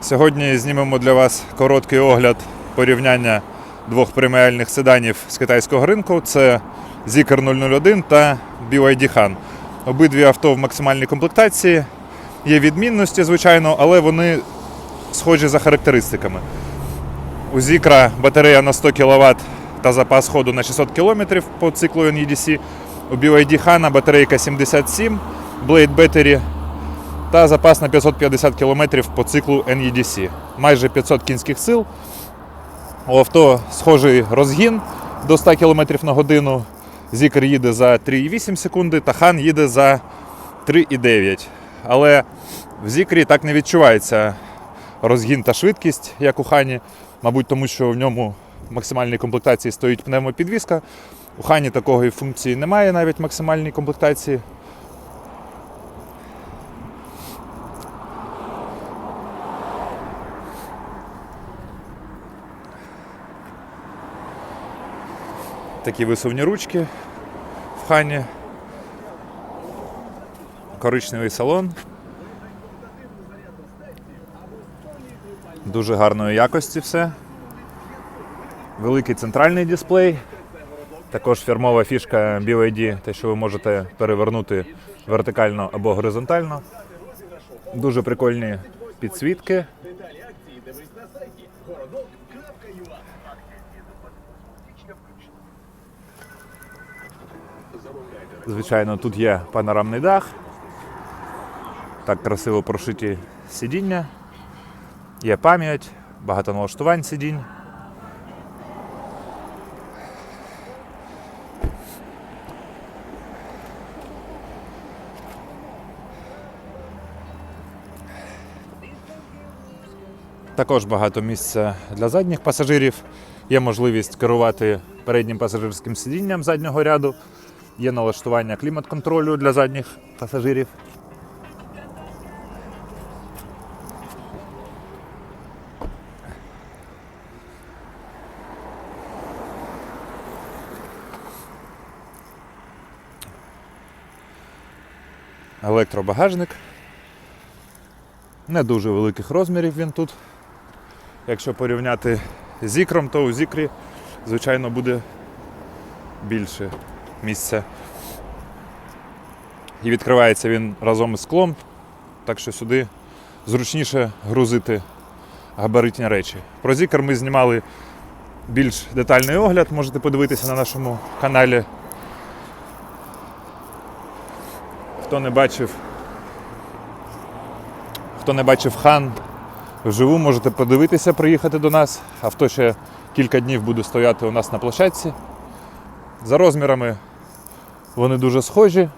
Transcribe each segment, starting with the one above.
Сьогодні знімемо для вас короткий огляд порівняння двох преміальних седанів з китайського ринку. Це Zikr 001 та BYD Han. Обидві авто в максимальній комплектації. Є відмінності, звичайно, але вони схожі за характеристиками. У Zikr батарея на 100 кВт та запас ходу на 600 км по циклу NEDC. У BYD Han батарейка 77 Blade Battery та запас на 550 км по циклу NEDC. Майже 500 кінських сил. У авто схожий розгін до 100 км на годину. Зікр їде за 3,8 секунди, та хан їде за 3,9. Але в Зікрі так не відчувається розгін та швидкість, як у хані. Мабуть, тому що в ньому в максимальній комплектації стоїть пневмопідвізка. У хані такої функції немає навіть в максимальній комплектації. Такі висувні ручки в хані. Коричневий салон. Дуже гарної якості все. Великий центральний дисплей. Також фірмова фішка BYD, те, що ви можете перевернути вертикально або горизонтально. Дуже прикольні підсвітки. Звичайно, тут є панорамний дах. Так красиво прошиті сидіння. Є пам'ять, багато налаштувань сидінь. Також багато місця для задніх пасажирів. Є можливість керувати переднім пасажирським сидінням заднього ряду. Є налаштування клімат-контролю для задніх пасажирів. Електробагажник. Не дуже великих розмірів він тут. Якщо порівняти з ікром, то у зікрі, звичайно, буде більше місця. І відкривається він разом із склом, так що сюди зручніше грузити габаритні речі. Про зікр ми знімали більш детальний огляд, можете подивитися на нашому каналі. Хто не бачив, хто не бачив хан вживу, можете подивитися, приїхати до нас. Авто ще кілька днів буде стояти у нас на площадці. За розмірами вони дуже схожі.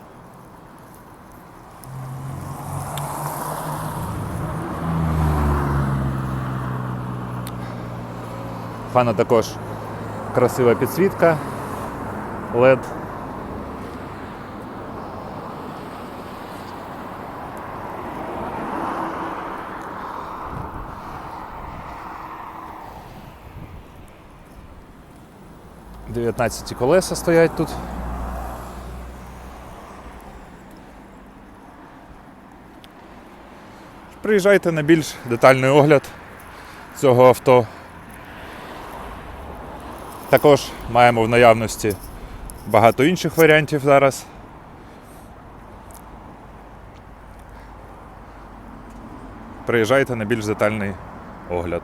Фана також красива підсвітка LED. Дев'ятнадцяті колеса стоять тут. Приїжджайте на більш детальний огляд цього авто. Також маємо в наявності багато інших варіантів зараз. Приїжджайте на більш детальний огляд.